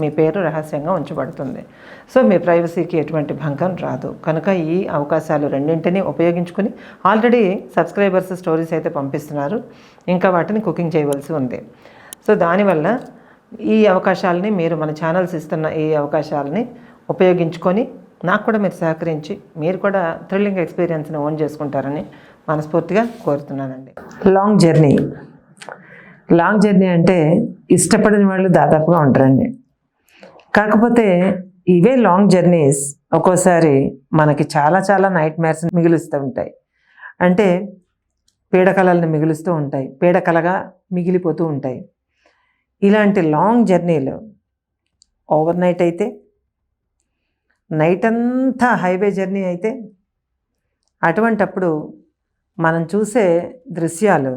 మీ పేరు రహస్యంగా ఉంచబడుతుంది. సో మీ ప్రైవసీకి ఎటువంటి భంగం రాదు. కనుక ఈ అవకాశాలు రెండింటినీ ఉపయోగించుకుని ఆల్రెడీ సబ్స్క్రైబర్స్ స్టోరీస్ అయితే పంపిస్తున్నారు. ఇంకా వాటిని కుకింగ్ చేయవలసి ఉంది. సో దానివల్ల ఈ అవకాశాలని మీరు మన ఛానల్స్ ఇస్తున్న ఈ అవకాశాలని ఉపయోగించుకొని నాకు కూడా మీరు సహకరించి మీరు కూడా థ్రిల్లింగ్ ఎక్స్పీరియన్స్ని ఓన్ చేసుకుంటారని మనస్ఫూర్తిగా కోరుతున్నానండి. Long journey. లాంగ్ జర్నీ అంటే ఇష్టపడిన వాళ్ళు దాదాపుగా ఉంటారండి. కాకపోతే ఇవే లాంగ్ జర్నీస్ ఒక్కోసారి మనకి చాలా చాలా నైట్ మ్యార్స్ మిగులుస్తూ ఉంటాయి. అంటే పీడకలల్ని మిగులుస్తూ ఉంటాయి. పీడకలగా మిగిలిపోతూ ఉంటాయి. ఇలాంటి లాంగ్ జర్నీలు ఓవర్ నైట్ అయితే నైట్ అంతా హైవే జర్నీ అయితే అటువంటప్పుడు మనం చూసే దృశ్యాలు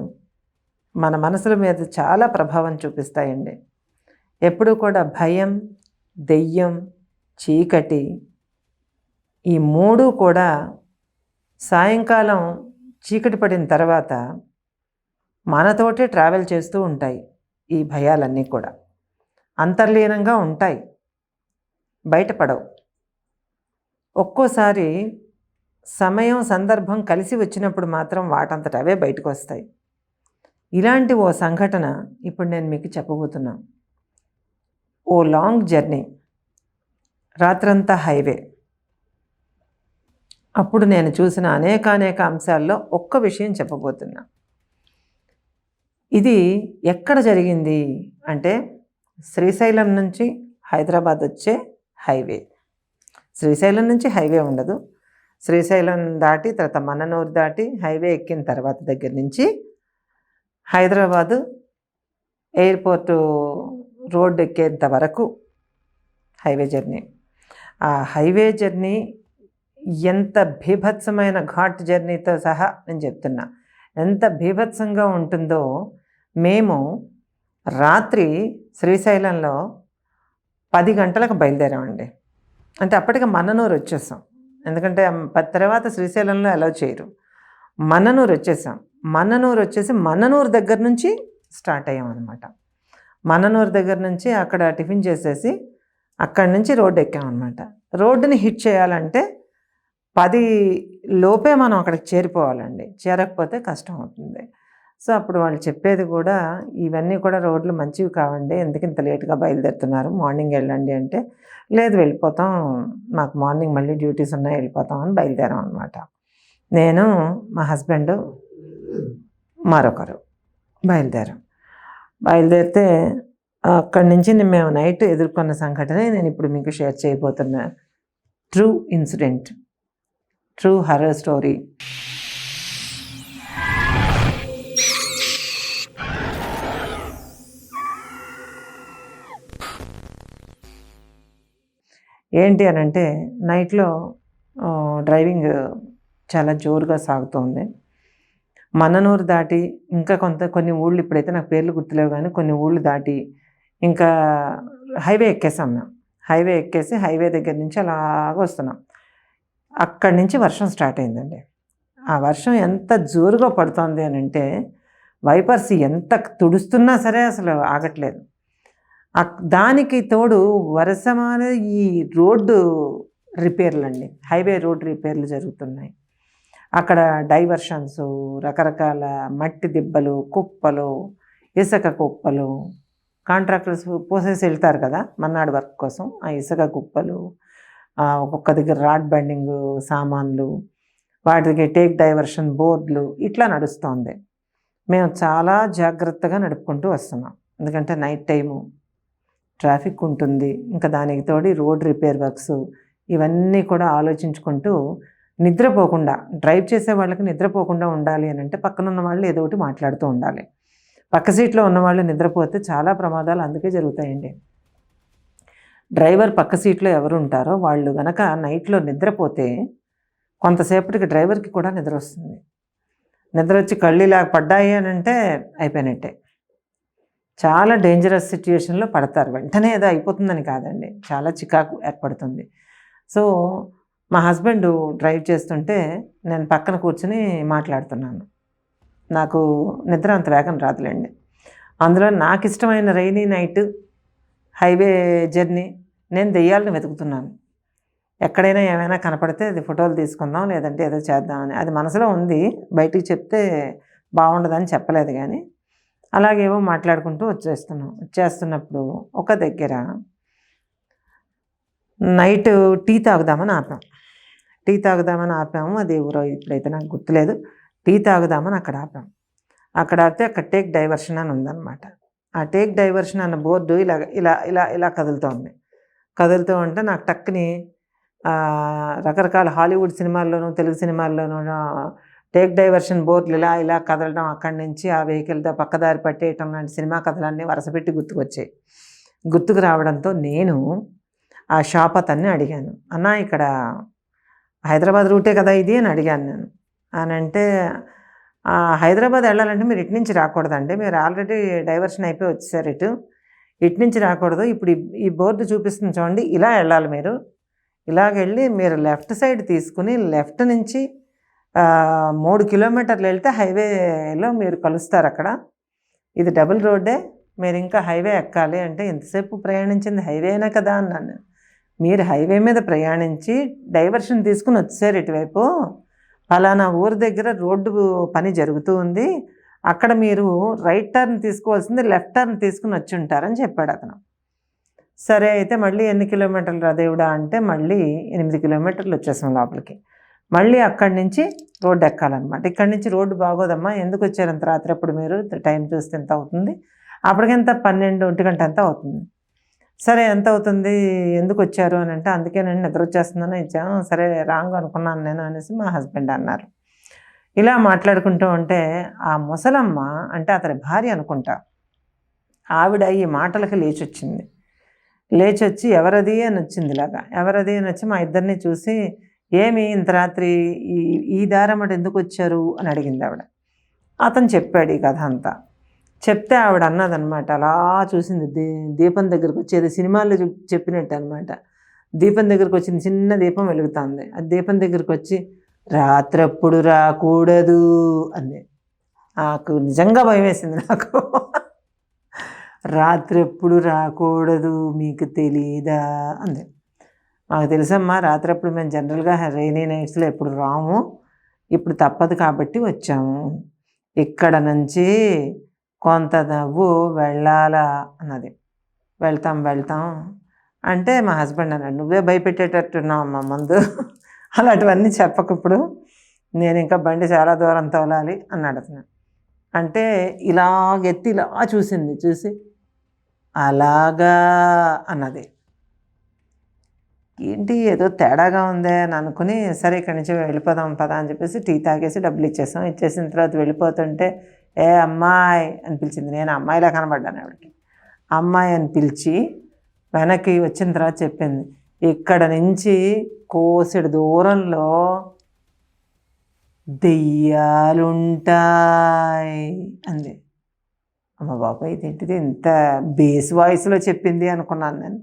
మన మనసుల మీద చాలా ప్రభావం చూపిస్తాయండి. ఎప్పుడూ కూడా భయం దెయ్యం చీకటి ఈ మూడు కూడా సాయంకాలం చీకటి పడిన తర్వాత మనతోటే ట్రావెల్ చేస్తూ ఉంటాయి ఈ భయాలన్నీ కూడా. అంతర్లీనంగా ఉంటాయి. బయటపడవు. ఒక్కోసారి సమయం సందర్భం కలిసి వచ్చినప్పుడు మాత్రం వాటంతట అవే బయటకు వస్తాయి. ఇలాంటి ఓ సంఘటన ఇప్పుడు నేను మీకు చెప్పబోతున్నాను ఓ లాంగ్ జర్నీ. రాత్రంతా హైవే. అప్పుడు నేను చూసిన అనేకానేక అంశాల్లో ఒక్క విషయం చెప్పబోతున్నా. ఇది ఎక్కడ జరిగింది అంటే శ్రీశైలం నుంచి హైదరాబాద్ వచ్చే హైవే. శ్రీశైలం నుంచి హైవే ఉండదు. శ్రీశైలం దాటి తర్వాత మన్ననూరు దాటి హైవే ఎక్కిన తర్వాత దగ్గర నుంచి హైదరాబాదు ఎయిర్పోర్టు రోడ్ ఎక్కేంత వరకు హైవే జర్నీ. ఆ హైవే జర్నీ ఎంత భీభత్సమైన ఘాట్ జర్నీతో సహా నేను చెప్తున్నా. ఎంత భీభత్సంగా ఉంటుందో మేము రాత్రి శ్రీశైలంలో పది గంటలకు బయలుదేరామండి. అంటే అప్పటికి మన్ననూరు వచ్చేసాం. ఎందుకంటే తర్వాత శ్రీశైలంలో అలౌ చేయరు. మన్ననూరు వచ్చేసాం. మన్ననూరు వచ్చేసి మన్ననూరు దగ్గర నుంచి స్టార్ట్ అయ్యాం మననూరు మన్ననూరు దగ్గర నుంచి అక్కడ టిఫిన్ చేసేసి అక్కడి నుంచి రోడ్డు ఎక్కామన్నమాట. రోడ్డుని హిట్ చేయాలంటే పది లోపే మనం అక్కడికి చేరిపోవాలండి. చేరకపోతే కష్టం అవుతుంది. సో అప్పుడు వాళ్ళు చెప్పేది కూడా ఇవన్నీ కూడా రోడ్లు మంచివి కావండి ఎందుకు ఇంత లేట్గా బయలుదేరుతున్నారు మార్నింగ్ వెళ్ళండి అంటే లేదు వెళ్ళిపోతాం మాకు మార్నింగ్ మళ్ళీ డ్యూటీస్ ఉన్నాయి వెళ్ళిపోతాం అని బయలుదేరాం అనమాట నేను మా హస్బెండ్ మరొకరు బయలుదేరాం. బయలుదేరితే అక్కడి నుంచి మేము నైట్ ఎదుర్కొన్న సంఘటనే నేను ఇప్పుడు మీకు షేర్ చేయబోతున్న. True incident true horror story ఏంటి అని అంటే నైట్లో డ్రైవింగ్ చాలా జోరుగా సాగుతుంది. మన్ననూరు దాటి ఇంకా కొంత కొన్ని ఊళ్ళు ఇప్పుడైతే నాకు పేర్లు గుర్తులేవు కానీ కొన్ని ఊళ్ళు దాటి ఇంకా హైవే ఎక్కేసాం మేము. హైవే ఎక్కేసి హైవే దగ్గర నుంచి అలాగ వస్తున్నాం. అక్కడి నుంచి వర్షం స్టార్ట్ అయిందండి. ఆ వర్షం ఎంత జోరుగా పడుతోంది అని అంటే వైపర్స్ ఎంత తుడుస్తున్నా సరే అసలు ఆగట్లేదు. అక్- దానికి తోడు వరుసమాన ఈ రోడ్డు రిపేర్లు అండి హైవే రోడ్ రిపేర్లు జరుగుతున్నాయి. అక్కడ డైవర్షన్స్ రకరకాల మట్టి దిబ్బలు కుప్పలు ఇసుక కుప్పలు కాంట్రాక్టర్స్ పోసేసి వెళ్తారు కదా మన్నాడు వర్క్ కోసం. ఆ ఇసుక కుప్పలు ఒక్కొక్క దగ్గర రాడ్ బెండింగ్ సామాన్లు వాటికి టేక్ డైవర్షన్ బోర్డులు ఇట్లా నడుస్తోంది. మేము చాలా జాగ్రత్తగా నడుపుకుంటూ వస్తున్నాం. ఎందుకంటే నైట్ టైము ట్రాఫిక్ ఉంటుంది. ఇంకా దానికి తోడి రోడ్ రిపేర్ వర్క్స్ ఇవన్నీ కూడా ఆలోచించుకుంటూ నిద్రపోకుండా డ్రైవ్ చేసే వాళ్ళకి నిద్రపోకుండా ఉండాలి అని అంటే పక్కన ఉన్న వాళ్ళు ఏదో ఒకటి మాట్లాడుతూ ఉండాలి. పక్క సీట్లో ఉన్న వాళ్ళు నిద్రపోతే చాలా ప్రమాదాలు అందుకే జరుగుతాయండి. డ్రైవర్ పక్క సీట్లో ఎవరు ఉంటారో వాళ్ళు గనక నైట్లో నిద్రపోతే కొంతసేపటికి డ్రైవర్కి కూడా నిద్ర వస్తుంది. నిద్ర వచ్చి కళ్ళు ఇలా పడ్డాయి అని అంటే అయిపోయినట్టే. చాలా డేంజరస్ సిచ్యుయేషన్లో పడతారు. వెంటనే ఏదో అయిపోతుందని కాదండి. చాలా చికాకు ఏర్పడుతుంది. సో మా హస్బెండ్ డ్రైవ్ చేస్తుంటే నేను పక్కన కూర్చుని మాట్లాడుతున్నాను. నాకు నిద్ర అంత వేగం రాదులేండి. అందులో నాకు ఇష్టమైన రైనీ నైట్ హైవే జర్నీ నేను దెయ్యాలను వెతుకుతున్నాను. ఎక్కడైనా ఏమైనా కనపడితే అది ఫోటోలు తీసుకుందాం లేదంటే ఏదో చేద్దామని. అది మనసులో ఉంది బయటికి చెప్తే బాగుండదని చెప్పలేదు కానీ అలాగేవో మాట్లాడుకుంటూ వచ్చేస్తున్నాం. వచ్చేస్తున్నప్పుడు ఒక దగ్గర నైట్ టీ తాగుదామని ఆపాం. టీ తాగుదామని ఆపాము. అది ఎవరో ఇప్పుడైతే నాకు గుర్తులేదు. టీ తాగుదామని అక్కడ ఆపాం. అక్కడ ఆపితే అక్కడ టేక్ డైవర్షన్ అని ఉందన్నమాట. ఆ టేక్ డైవర్షన్ అన్న బోర్డు ఇలా ఇలా ఇలా ఇలా కదులుతూ ఉంది. కదులుతూ ఉంటే నాకు టక్కుని రకరకాల హాలీవుడ్ సినిమాల్లోనూ తెలుగు సినిమాల్లోనూ టేక్ డైవర్షన్ బోర్డులు ఇలా ఇలా కదలడం అక్కడి నుంచి ఆ వెహికల్తో పక్కదారి పట్టేయటం లాంటి సినిమా కథలన్నీ వరసపెట్టి గుర్తుకొచ్చాయి. గుర్తుకు రావడంతో నేను ఆ షాప్ అతన్ని అడిగాను. అన్న ఇక్కడ హైదరాబాద్ రూటే కదా ఇది? అని అడిగాను నేను. అని అంటే హైదరాబాద్ వెళ్ళాలంటే మీరు ఇటు నుంచి రాకూడదండి. మీరు ఆల్రెడీ డైవర్షన్ అయిపోయి వచ్చేసారు ఇటు. ఇటు నుంచి రాకూడదు. ఇప్పుడు ఈ- బోర్డు చూపిస్తుంది చూడండి. ఇలా వెళ్ళాలి మీరు. ఇలాగ వెళ్ళి మీరు లెఫ్ట్ సైడ్ తీసుకుని లెఫ్ట్ నుంచి మూడు కిలోమీటర్లు వెళ్తే హైవేలో మీరు కలుస్తారు అక్కడ. ఇది డబుల్ రోడ్డే. మీరు ఇంకా హైవే ఎక్కాలి అంటే ఎంతసేపు ప్రయాణించింది హైవేనే కదా అన్నాను మీరు హైవే మీద ప్రయాణించి డైవర్షన్ తీసుకుని వచ్చారు ఇటువైపు. ఫలానా ఊరి దగ్గర రోడ్డు పని జరుగుతూ ఉంది. అక్కడ మీరు రైట్ టర్న్ తీసుకోవాల్సింది లెఫ్ట్ టర్న్ తీసుకుని వచ్చి ఉంటారని చెప్పాడు అతను. సరే అయితే మళ్ళీ ఎన్ని కిలోమీటర్లు రా దేవుడా అంటే మళ్ళీ ఎనిమిది కిలోమీటర్లు వచ్చేసాం లోపలికి. మళ్ళీ అక్కడి నుంచి రోడ్డు ఎక్కాలన్నమాట. ఇక్కడి నుంచి రోడ్డు బాగోదమ్మా ఎందుకు వచ్చారు అంత రాత్రి అప్పుడు మీరు? టైం చూస్తే ఎంత అవుతుంది? అప్పటికెంత పన్నెండు ఒంటి గంట ఎంత అవుతుంది? సరే ఎంత అవుతుంది ఎందుకు వచ్చారు అని అంటే అందుకే నేను నిద్ర వచ్చేస్తుందని ఇచ్చాను. సరే రాంగ్ అనుకున్నాను నేను అనేసి మా హస్బెండ్ అన్నారు. ఇలా మాట్లాడుకుంటూ ఉంటే ఆ ముసలమ్మ అంటే అతని భార్య అనుకుంటా. ఆవిడ ఈ మాటలకి లేచి వచ్చింది లేచి వచ్చి ఎవరది? అని వచ్చింది ఇలాగా ఎవరది? అని వచ్చి మా ఇద్దరిని చూసి ఏమి ఇంత రాత్రి ఈ ఈ దారమట ఎందుకు వచ్చారు అని అడిగింది ఆవిడ. అతను చెప్పాడు ఈ కథ అంతా. చెప్తే ఆవిడ అన్నదనమాట. అలా చూసింది. దీ దీపం దగ్గరకు వచ్చేది సినిమాల్లో చెప్పినట్టు అనమాట దీపం దగ్గరకు వచ్చింది. చిన్న దీపం వెలుగుతుంది. ఆ దీపం దగ్గరకు వచ్చి రాత్రప్పుడు రాకూడదు అంది. నాకు నిజంగా భయం వేసింది నాకు. రాత్రి ఎప్పుడు రాకూడదు మీకు తెలీదా అంది. మాకు తెలుసమ్మా రాత్రి అప్పుడు మేము జనరల్గా రైనీ నైట్స్లో ఎప్పుడు రాము. ఇప్పుడు తప్పదు కాబట్టి వచ్చాము. ఇక్కడ నుంచి కొంత నవ్వు వెళ్ళాలా అన్నది. వెళ్తాం వెళ్తాం. అంటే మా హస్బెండ్ అన్నాడు నువ్వే భయపెట్టేటట్టున్నావు అమ్మ ముందు. అలాంటివన్నీ చెప్పకు ఇప్పుడు. నేను ఇంకా బండి చాలా దూరం తోలాలి అన్నాడు అతను. అంటే ఇలాగెత్తి ఇలా చూసింది చూసి అలాగా అన్నది. ఏంటి ఏదో తేడాగా ఉందే అని అనుకుని సరే ఇక్కడి నుంచి వెళ్ళిపోదాం పదా అని చెప్పేసి టీ తాగేసి డబ్బులు ఇచ్చేసాం. ఇచ్చేసిన తర్వాత వెళ్ళిపోతుంటే ఏ అమ్మాయి అని పిలిచింది. నేను అమ్మాయిలా కనబడ్డాను ఆవిడకి. అమ్మాయి అని పిలిచి వెనక్కి వచ్చిన తర్వాత చెప్పింది. ఇక్కడ నుంచి కోసెడు దూరంలో దెయ్యాలుంటాయి అంది. అమ్మ బాబాయ్ ఇదేంటిది? ఇంత బేస్ వాయిస్లో చెప్పింది అనుకున్నాను నేను.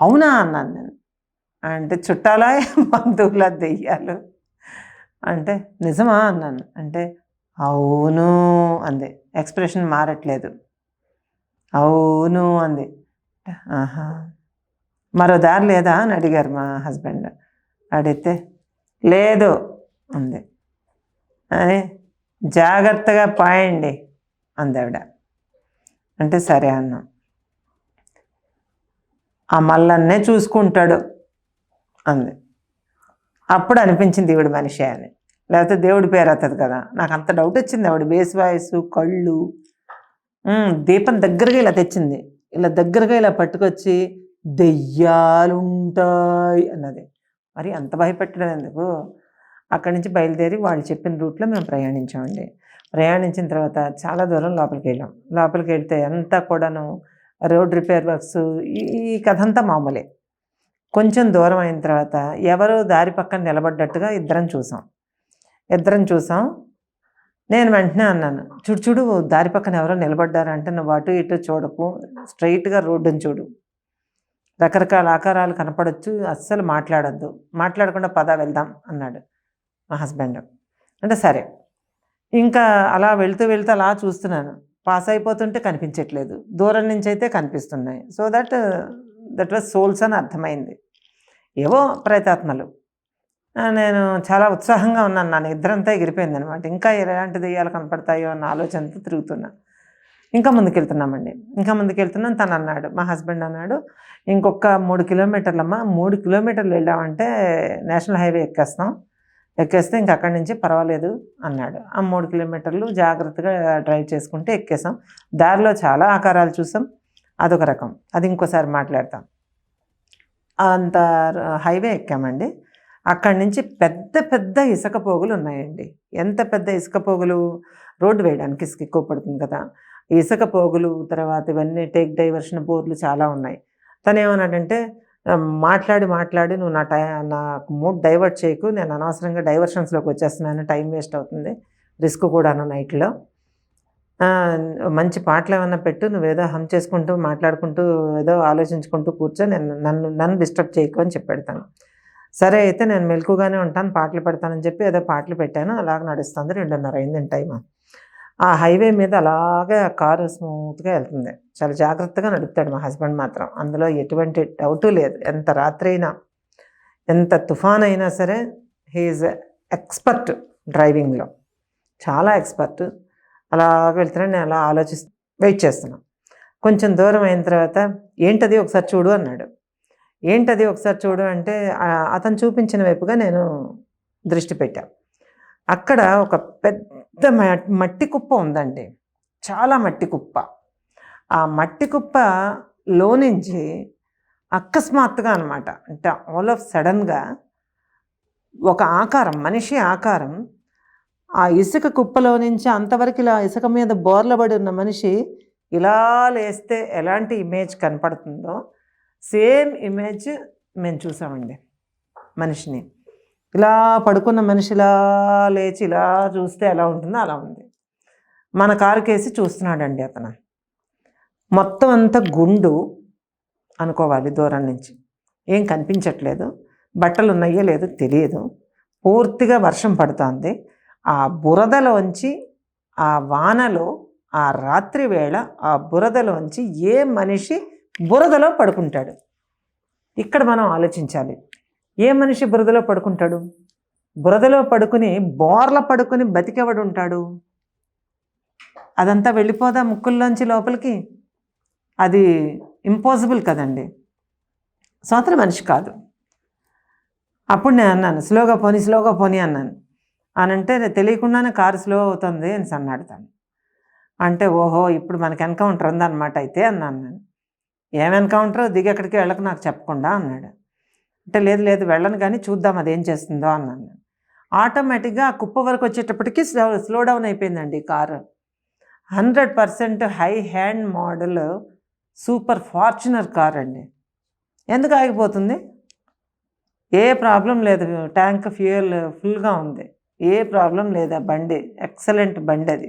అవునా? అన్నాను నేను. అంటే చుట్టాలా? బంధువుల దెయ్యాలు? అంటే నిజమా? అన్నాను. అంటే అవును అంది. ఎక్స్ప్రెషన్ మారట్లేదు. అవును అంది. ఆహా. మరో దారి లేదా అని అడిగారు మా హస్బెండ్. అడిగితే లేదు అంది. అని జాగ్రత్తగా పాయండి అందావిడ. అంటే సరే అన్నాం. ఆ మల్లన్నే చూసుకుంటాడు అంది. అప్పుడు అనిపించింది ఈవిడ మనిషి అని. లేకపోతే దేవుడి పేరు అవుతుంది కదా. నాకు అంత డౌట్ వచ్చింది ఆవిడ బేస్ వాయిస్ కళ్ళు. దీపం దగ్గరగా ఇలా తెచ్చింది. ఇలా దగ్గరగా ఇలా పట్టుకొచ్చి దెయ్యాలుంటాయి అన్నది. మరి అంత భయపెట్టడం ఎందుకు? అక్కడి నుంచి బయలుదేరి వాళ్ళు చెప్పిన రూట్లో మేము ప్రయాణించామండి. ప్రయాణించిన తర్వాత చాలా దూరం లోపలికి వెళ్ళాం. లోపలికి వెళ్తే అంతా కూడాను రోడ్ రిపేర్ వర్క్స్ ఈ ఈ కథ అంతా మామూలే. కొంచెం దూరం అయిన తర్వాత ఎవరో దారి పక్కన నిలబడ్డట్టుగా ఇద్దరం చూసాం. ఇద్దరం చూసాం. నేను వెంటనే అన్నాను చూడు చూడు దారి పక్కన ఎవరో నిలబడ్డారంటే నువ్వు అటు ఇటు చూడకు స్ట్రైట్గా రోడ్డుని చూడు. రకరకాల ఆకారాలు కనపడచ్చు అస్సలు మాట్లాడొద్దు. మాట్లాడకుండా పద వెళ్దాం అన్నాడు మా హస్బెండ్. అంటే సరే. ఇంకా అలా వెళ్తూ వెళ్తూ అలా చూస్తున్నాను. పాస్ అయిపోతుంటే కనిపించట్లేదు. దూరం నుంచి అయితే కనిపిస్తున్నాయి. So that that was souls అని అర్థమైంది. ఏవో ప్రయత్నాలు నేను చాలా ఉత్సాహంగా ఉన్నాను. నా నిద్రంతా ఎగిరిపోయింది అనమాట ఇంకా ఎలాంటి దెయ్యాలు కనపడతాయో అన్న ఆలోచనతో తిరుగుతున్నా. ఇంకా ముందుకెళ్తున్నామండి. ఇంకా ముందుకెళ్తున్నాం. తను అన్నాడు మా హస్బెండ్ అన్నాడు ఇంకొక మూడు కిలోమీటర్లమ్మా మూడు కిలోమీటర్లు వెళ్ళామంటే నేషనల్ హైవే ఎక్కేస్తాం. ఎక్కేస్తే ఇంక అక్కడి నుంచి పర్వాలేదు అన్నాడు. ఆ మూడు కిలోమీటర్లు జాగ్రత్తగా డ్రైవ్ చేసుకుంటే ఎక్కేసాం. దారిలో చాలా ఆకారాలు చూసాం. అదొక రకం. అది ఇంకోసారి మాట్లాడతాం. అంత హైవే ఎక్కామండి. అక్కడి నుంచి పెద్ద పెద్ద ఇసుక పోగులు ఉన్నాయండి. ఎంత పెద్ద ఇసుక పోగులు? రోడ్డు వేయడానికి ఇసుక ఎక్కువ పడుతుంది కదా. ఇసుక పోగులు తర్వాత ఇవన్నీ టేక్ డైవర్షన్ బోర్లు చాలా ఉన్నాయి. తను ఏమన్నాడంటే మాట్లాడి మాట్లాడి నువ్వు నా టై నాకు మూడ్ డైవర్ట్ చేయకు. నేను అనవసరంగా డైవర్షన్స్లోకి వచ్చేస్తున్నాను. టైం వేస్ట్ అవుతుంది. రిస్క్ కూడాను నైట్లో. మంచి పాటలు ఏమైనా పెట్టు. నువ్వేదో హమ్ చేసుకుంటూ మాట్లాడుకుంటూ ఏదో ఆలోచించుకుంటూ కూర్చో. నేను నన్ను నన్ను డిస్టర్బ్ చేయకు అని చెప్పాడు తను సరే అయితే నేను మెలకుగానే ఉంటాను పాటలు పెడతానని చెప్పి ఏదో పాటలు పెట్టాను అలాగ నడుస్తుంది రెండున్నర అయింది టైం ఆ హైవే మీద అలాగే ఆ కారు స్మూత్గా వెళ్తుంది. చాలా జాగ్రత్తగా నడుపుతాడు మా హస్బెండ్ మాత్రం. అందులో ఎటువంటి డౌటు లేదు. ఎంత రాత్రి అయినా ఎంత తుఫాన్ అయినా సరే హీఈస్ ఎక్స్పర్ట్ డ్రైవింగ్లో చాలా ఎక్స్పర్ట్ అలా వెళ్తున్నాను నేను అలా ఆలోచిస్తూ వెయిట్ చేస్తున్నాను. కొంచెం దూరం అయిన తర్వాత ఏంటది? ఒకసారి చూడు అన్నాడు. ఏంటది ఒకసారి చూడు అంటే అతను చూపించిన వైపుగా నేను దృష్టి పెట్టా. అక్కడ ఒక పెద్ద మ- మట్టి కుప్ప ఉందండి. చాలా మట్టి కుప్ప. ఆ మట్టి కుప్పలో నుంచి అకస్మాత్తుగా అనమాట అంటే ఆల్ ఆఫ్ సడన్గా ఒక ఆకారం మనిషి ఆకారం ఆ ఇసుక కుప్పలో నుంచి అంతవరకు ఇలా ఇసుక మీద బోర్లబడి ఉన్న మనిషి ఇలా లేస్తే ఎలాంటి ఇమేజ్ కనపడుతుందో సేమ్ ఇమేజ్ మేము చూసామండి మనిషిని. ఇలా పడుకున్న మనిషి ఇలా లేచి ఇలా చూస్తే ఎలా ఉంటుందో అలా ఉంది. మన కారు కేసి చూస్తున్నాడండి అతను. మొత్తం అంతా గుండు అనుకోవాలి దూరం నుంచి. ఏం కనిపించట్లేదు. బట్టలు ఉన్నాయో లేదో తెలియదు. పూర్తిగా వర్షం పడుతోంది. ఆ బురదలోంచి ఆ వానలో ఆ రాత్రి వేళ ఆ బురదలోంచి ఏ మనిషి బురదలో పడుకుంటాడు. ఇక్కడ మనం ఆలోచించాలి. ఏ మనిషి బురదలో పడుకుంటాడు? బురదలో పడుకుని బోర్ల పడుకుని బతికెవడు ఉంటాడు. అదంతా వెళ్ళిపోదా ముక్కుల్లోంచి లోపలికి? అది ఇంపాసిబుల్ కదండి. స్వతంత్ర మనిషి కాదు. అప్పుడు నేను అన్నాను స్లోగా పోనీ స్లోగా పోనీ అన్నాను. అనంటే తెలియకుండానే కారు స్లో అవుతుంది అని అన్నాడు అంటే ఓహో ఇప్పుడు మనకి ఎన్కౌంటర్ ఉందన్నమాట అయితే అన్నాను నేను. ఏం ఎన్కౌంటర్ దిగి ఎక్కడికి వెళ్ళక నాకు చెప్పకుండా అన్నాడు. అంటే లేదు లేదు వెళ్ళను కానీ చూద్దాం అదేం చేస్తుందో అన్నాను ఆటోమేటిక్గా ఆ కుప్ప వరకు వచ్చేటప్పటికి స్లో స్లో డౌన్ అయిపోయిందండి car. Hundred percent high end model super Fortuner car అండి. ఎందుకు ఆగిపోతుంది? ఏ ప్రాబ్లం లేదు ట్యాంక్ ఫ్యూయల్ ఫుల్గా ఉంది. ఏ ప్రాబ్లం లేదు ఆ బండి ఎక్సలెంట్ బండి అది.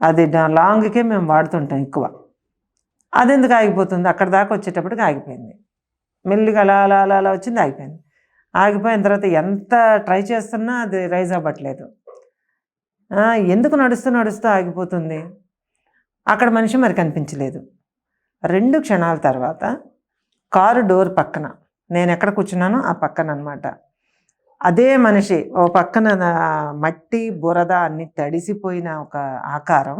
అది లాంగ్కే మేము వాడుతుంటాం ఎక్కువ. అది ఎందుకు ఆగిపోతుంది? అక్కడ దాకా వచ్చేటప్పటికి ఆగిపోయింది. మెల్లిగా అలా అలా అలా అలా వచ్చింది ఆగిపోయింది. ఆగిపోయిన తర్వాత ఎంత ట్రై చేస్తున్నా అది రైజ్ అవ్వట్లేదు. ఎందుకు నడుస్తూ నడుస్తూ ఆగిపోతుంది? అక్కడ మనిషి మరి కనిపించలేదు. రెండు క్షణాల తర్వాత కారు డోర్ పక్కన నేను ఎక్కడ కూర్చున్నానో ఆ పక్కన అనమాట అదే మనిషి ఓ పక్కన మట్టి బురద అన్ని తడిసిపోయిన ఒక ఆకారం.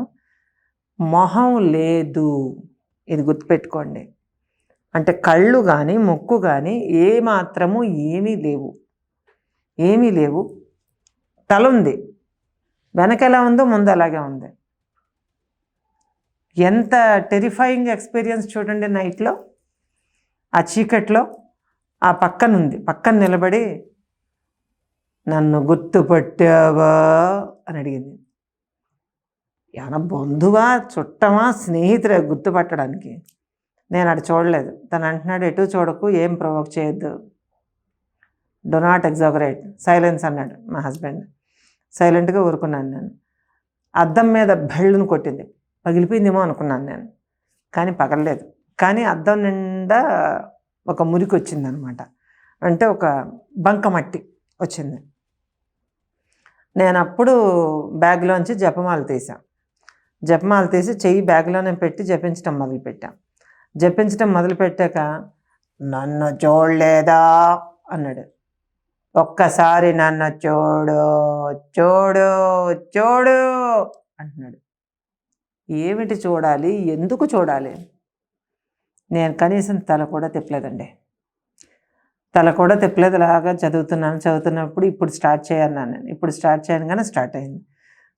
మొహం లేదు. ఇది గుర్తుపెట్టుకోండి. అంటే కళ్ళు కానీ ముక్కు కానీ ఏ మాత్రము ఏమీ లేవు. ఏమీ లేవు. తల ఉంది. వెనక ఎలా ఉందో ముందు అలాగే ఉంది. ఎంత టెరిఫైయింగ్ ఎక్స్పీరియన్స్ చూడండి నైట్లో ఆ చీకట్లో ఆ పక్కన ఉంది. పక్కన నిలబడి నన్ను గుర్తుపట్టావా? అని అడిగింది. ఏమైనా బంధువా చుట్టమా స్నేహితురే గుర్తుపట్టడానికి? నేను అటు చూడలేదు. తను అంటున్నాడు ఎటు చూడకు ఏం ప్రొవోక్ చేయొద్దు. డో నాట్ ఎగ్జాగరేట్ సైలెన్స్ అన్నాడు మా హస్బెండ్. సైలెంట్గా ఊరుకున్నాను నేను. అద్దం మీద బెళ్ళును కొట్టింది. పగిలిపోయిందేమో అనుకున్నాను నేను. కానీ పగలలేదు. కానీ అద్దం నిండా ఒక మురికి వచ్చింది అనమాట అంటే ఒక బంక మట్టి వచ్చింది. నేను అప్పుడు బ్యాగ్లోంచి జపమాలు తీసాను జపమాల తీసి చెయ్యి బ్యాగ్లోనే పెట్టి జపించడం మొదలుపెట్టాం. జపించడం మొదలుపెట్టాక నన్ను చూడలేదా? అన్నాడు. ఒక్కసారి నన్ను చూడు చూడు చూడు అంటున్నాడు. ఏమిటి చూడాలి? ఎందుకు చూడాలి? నేను కనీసం తల కూడా తిప్పలేదండి. తల కూడా తిప్పలేదు లాగా చదువుతున్నాను చదువుతున్నప్పుడు ఇప్పుడు స్టార్ట్ చేయన్నాను నేను. ఇప్పుడు స్టార్ట్ చేయను కానీ స్టార్ట్ అయింది.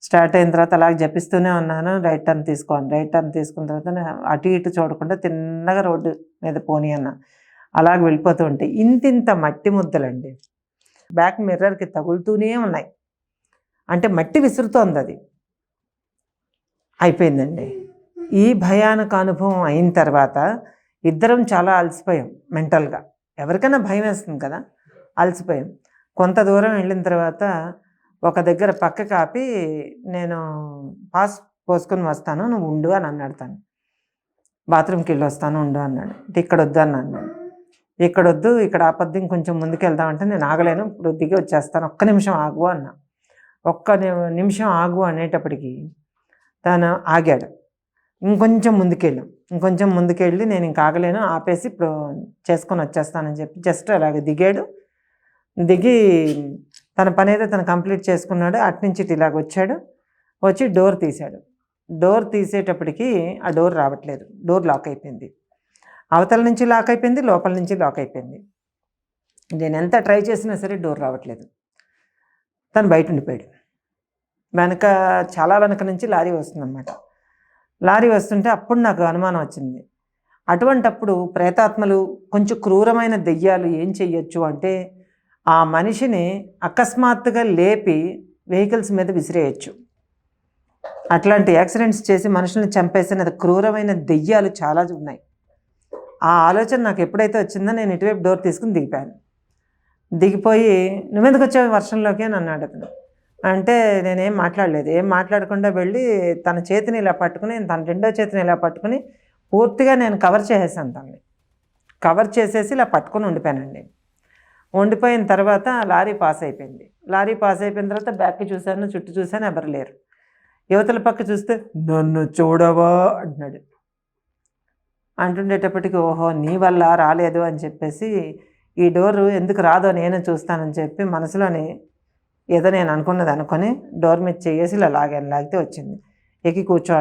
స్టార్ట్ అయిన తర్వాత అలాగే జపిస్తూనే ఉన్నాను. రైట్ టర్న్ తీసుకోను రైట్ టర్న్ తీసుకున్న తర్వాత అటు ఇటు చూడకుండా తిన్నగా రోడ్డు మీద పోనీ అన్న అలాగ వెళ్ళిపోతూ ఉంటాయి ఇంతింత మట్టి ముద్దలండి. బ్యాక్ మిర్రర్కి తగులుతూనే ఉన్నాయి. అంటే మట్టి విసురుతోంది అది. అయిపోయిందండి. ఈ భయానక అనుభవం అయిన తర్వాత ఇద్దరం చాలా అలసిపోయాం మెంటల్గా. ఎవరికైనా భయం వేస్తుంది కదా? అలసిపోయాం. కొంత దూరం వెళ్ళిన తర్వాత ఒక దగ్గర పక్క కాపి నేను పాస్ పోసుకొని వస్తాను నువ్వు ఉండు అని అన్నాడు తను. బాత్రూమ్కి వెళ్ళి వస్తాను ఉండు అన్నాడు. ఇక్కడ వద్దు అన్నాను నేను ఇక్కడ వద్దు ఇక్కడ ఆపద్దు ఇంకొంచెం ముందుకు వెళ్దామంటే నేను ఆగలేను ఇప్పుడు దిగి వచ్చేస్తాను ఒక్క నిమిషం ఆగు అన్నా. ఒక్క నిమిషం ఆగు అనేటప్పటికి తను ఆగాడు. ఇంకొంచెం ముందుకెళ్ళాం ఇంకొంచెం ముందుకెళ్ళి నేను ఇంక ఆగలేను ఆపేసి ఇప్పుడు చేసుకొని వచ్చేస్తానని చెప్పి జస్ట్ అలాగే దిగాడు. దిగి తన పని అయితే తను కంప్లీట్ చేసుకున్నాడు. అట్నుంచి ఇటు ఇలాగ వచ్చాడు. వచ్చి డోర్ తీశాడు. డోర్ తీసేటప్పటికి ఆ డోర్ రావట్లేదు. డోర్ లాక్ అయిపోయింది. అవతల నుంచి లాక్ అయిపోయింది. లోపల నుంచి లాక్ అయిపోయింది. నేను ఎంత ట్రై చేసినా సరే డోర్ రావట్లేదు. తను బయట ఉండిపోయాడు. వెనక చాలా వెనక నుంచి లారీ వస్తుందన్నమాట. లారీ వస్తుంటే అప్పుడు నాకు అనుమానం వచ్చింది. అటువంటప్పుడు ప్రేతాత్మలు కొంచెం క్రూరమైన దెయ్యాలు ఏం చెయ్యొచ్చు అంటే ఆ మనిషిని అకస్మాత్తుగా లేపి వెహికల్స్ మీద విసిరేయచ్చు. అట్లాంటి యాక్సిడెంట్స్ చేసి మనుషుల్ని చంపేసిన క్రూరమైన దెయ్యాలు చాలా ఉన్నాయి. ఆ ఆలోచన నాకు ఎప్పుడైతే వచ్చిందో నేను ఇటువైపు డోర్ తీసుకుని దిగిపోయాను. దిగిపోయి నువ్వెందుకు వచ్చావు వర్షంలోకి? అని అన్నాడు అతను. అంటే నేనేం మాట్లాడలేదు. ఏం మాట్లాడకుండా వెళ్ళి తన చేతిని ఇలా పట్టుకుని తన రెండో చేతిని ఇలా పట్టుకుని పూర్తిగా నేను కవర్ చేసేసాను తనని. కవర్ చేసేసి ఇలా పట్టుకొని ఉండిపోయానండి. వండిపోయిన తర్వాత లారీ పాస్ అయిపోయింది. లారీ పాస్ అయిపోయిన తర్వాత బ్యాక్కి చూశాను చుట్టూ చూశాను ఎవరు లేరు. యువతల పక్క చూస్తే నన్ను చూడవా అంటున్నాడు. అంటుండేటప్పటికి ఓహో నీ వల్ల రాలేదు అని చెప్పేసి ఈ డోరు ఎందుకు రాదో నేను చూస్తానని చెప్పి మనసులోని ఏదో నేను అనుకున్నది అనుకొని డోర్ మీద చేసి ఇలా లాగాను లాగితే వచ్చింది. ఎక్కి కూర్చో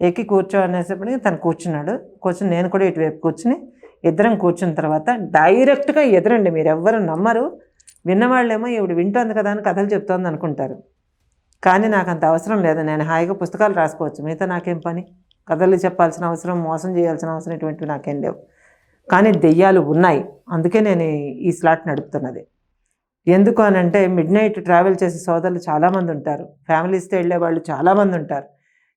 ఎక్కి కూర్చో అనేసప్పటికి తను కూర్చున్నాడు. కూర్చుని నేను కూడా ఇటువైపు కూర్చుని ఇద్దరం కూర్చున్న తర్వాత డైరెక్ట్గా ఎదురండి మీరు ఎవ్వరు నమ్మరు. విన్నవాళ్ళేమో ఈవిడ వింటోంది కదా అని కథలు చెప్తోంది అనుకుంటారు. కానీ నాకు అంత అవసరం లేదు నేను హాయిగా పుస్తకాలు రాసుకోవచ్చు. మిగతా నాకేం పని? కథలు చెప్పాల్సిన అవసరం మోసం చేయాల్సిన అవసరం ఇటువంటివి నాకేం లేవు. కానీ దెయ్యాలు ఉన్నాయి. అందుకే నేను ఈ- ఈ స్లాట్ నడుపుతున్నది. ఎందుకు అని అంటే మిడ్ నైట్ ట్రావెల్ చేసే సోదరులు చాలామంది ఉంటారు. ఫ్యామిలీస్తో వెళ్ళే వాళ్ళు చాలామంది ఉంటారు.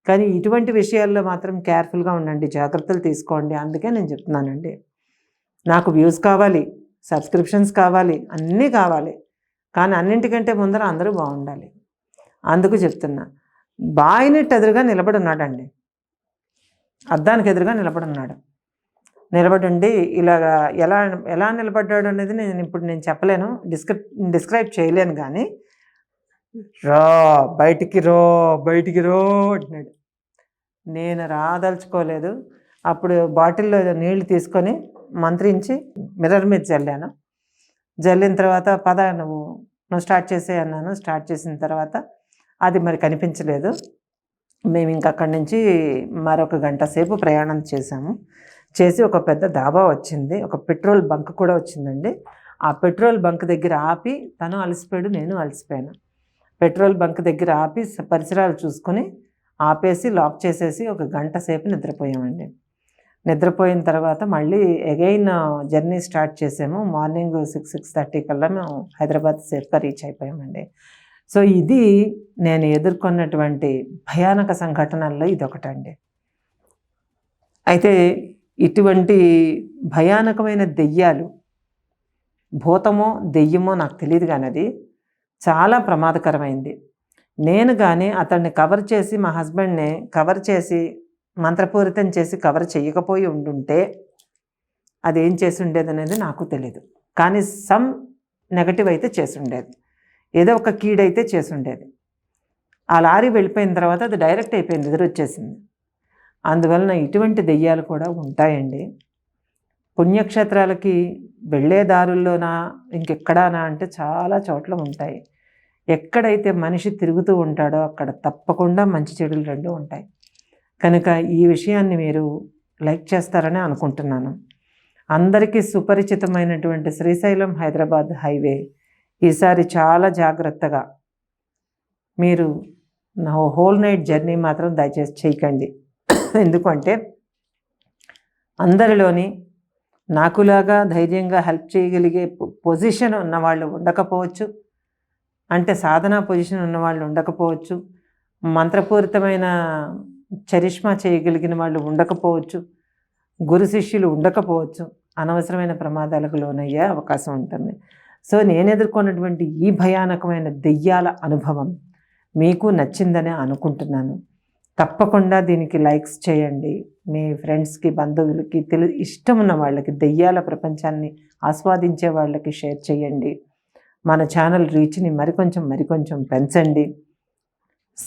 కానీ ఇటువంటి విషయాల్లో మాత్రం కేర్ఫుల్గా ఉండండి జాగ్రత్తలు తీసుకోండి. అందుకే నేను చెప్తున్నానండి. నాకు వ్యూస్ కావాలి సబ్స్క్రిప్షన్స్ కావాలి అన్నీ కావాలి. కానీ అన్నింటికంటే ముందర అందరూ బాగుండాలి. అందుకు చెప్తున్నా. బాయినెట్ ఎదురుగా నిలబడి ఉన్నాడండి. అద్దానికి ఎదురుగా నిలబడి ఉన్నాడు. నిలబడి ఉండి ఇలాగా ఎలా ఎలా నిలబడ్డాడు అనేది నేను ఇప్పుడు నేను చెప్పలేను. డిస్క్రి డిస్క్రైబ్ చేయలేను కానీ రా బయటికి రో బయటికి రో అంటున్నాడు. నేను రాదలుచుకోలేదు. అప్పుడు బాటిల్లో నీళ్ళు తీసుకొని మంత్రించి మిర్రర్ మీద చల్లాను జల్లిన తర్వాత పద నువ్వు నువ్వు స్టార్ట్ చేసే అన్నాను. స్టార్ట్ చేసిన తర్వాత అది మరి కనిపించలేదు. మేము ఇంక అక్కడి నుంచి మరొక గంట సేపు ప్రయాణం చేశాము. చేసి ఒక పెద్ద డాబా వచ్చింది. ఒక పెట్రోల్ బంక్ కూడా వచ్చిందండి. ఆ పెట్రోల్ బంక్ దగ్గర ఆపి తను అలసిపోయాడు నేను అలసిపోయాను. పెట్రోల్ బంక్ దగ్గర ఆపి పరిసరాలు చూసుకొని ఆపేసి లాక్ చేసేసి ఒక గంట సేపు నిద్రపోయామండి. నిద్రపోయిన తర్వాత మళ్ళీ అగైన్ జర్నీ స్టార్ట్ చేసాము. మార్నింగ్ సిక్స్ సిక్స్ థర్టీ కల్లా మేము హైదరాబాద్ సేఫ్గా రీచ్ అయిపోయామండి. సో ఇది నేను ఎదుర్కొన్నటువంటి భయానక సంఘటనల్లో ఇది ఒకటండి అయితే ఇటువంటి భయానకమైన దెయ్యాలు భూతమో దెయ్యమో నాకు తెలియదు కానీ అది చాలా ప్రమాదకరమైంది. నేను కానీ అతన్ని కవర్ చేసి మా హస్బెండ్ని కవర్ చేసి మంత్రపూరితం చేసి కవర్ చేయకపోయి ఉండుంటే అది ఏం చేసి ఉండేది అనేది నాకు తెలియదు కానీ సమ్ నెగటివ్ అయితే చేసి ఉండేది ఏదో ఒక కీడైతే చేసి ఉండేది ఆ లారీ వెళ్ళిపోయిన తర్వాత అది డైరెక్ట్ అయిపోయింది ఎదురొచ్చేసింది. అందువలన ఇటువంటి దెయ్యాలు కూడా ఉంటాయండి. పుణ్యక్షేత్రాలకి వెళ్ళే దారుల్లోనా ఇంకెక్కడానా అంటే చాలా చోట్ల ఉంటాయి. ఎక్కడైతే మనిషి తిరుగుతూ ఉంటాడో అక్కడ తప్పకుండా మంచి చెడులు రెండు ఉంటాయి. కనుక ఈ విషయాన్ని మీరు లైక్ చేస్తారని అనుకుంటున్నాను. అందరికీ సుపరిచితమైనటువంటి శ్రీశైలం హైదరాబాద్ హైవే ఈసారి చాలా జాగ్రత్తగా మీరు నా హోల్ నైట్ జర్నీ మాత్రం దయచేసి చేయకండి. ఎందుకంటే అందరిలోని నాకులాగా ధైర్యంగా హెల్ప్ చేయగలిగే పొ- పొజిషన్ ఉన్న వాళ్ళు ఉండకపోవచ్చు. అంటే సాధనా పొజిషన్ ఉన్న వాళ్ళు ఉండకపోవచ్చు. మంత్రపూరితమైన చరిష్మా చేయగలిగిన వాళ్ళు ఉండకపోవచ్చు గురు శిష్యులు ఉండకపోవచ్చు అనవసరమైన ప్రమాదాలకు లోనయ్యే అవకాశం ఉంటుంది. సో నేను ఎదుర్కొన్నటువంటి ఈ భయానకమైన దెయ్యాల అనుభవం మీకు నచ్చిందనే అనుకుంటున్నాను. తప్పకుండా దీనికి లైక్స్ చేయండి. మీ ఫ్రెండ్స్కి బంధువులకి తెలు ఇష్టం ఉన్న వాళ్ళకి దెయ్యాల ప్రపంచాన్ని ఆస్వాదించే వాళ్ళకి షేర్ చేయండి. మన ఛానల్ రీచ్ని మరికొంచెం మరికొంచెం పెంచండి.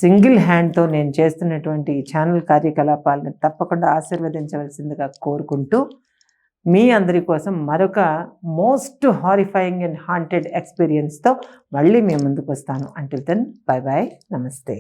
సింగిల్ హ్యాండ్తో నేను చేస్తున్నటువంటి ఈ ఛానల్ కార్యకలాపాలను తప్పకుండా ఆశీర్వదించవలసిందిగా కోరుకుంటూ మీ అందరి కోసం మరొక మోస్ట్ హారిఫైయింగ్ అండ్ హాంటెడ్ ఎక్స్పీరియన్స్తో మళ్ళీ మేము ముందుకు వస్తాను. అంటిల్ దెన్ బాయ్ బాయ్ నమస్తే.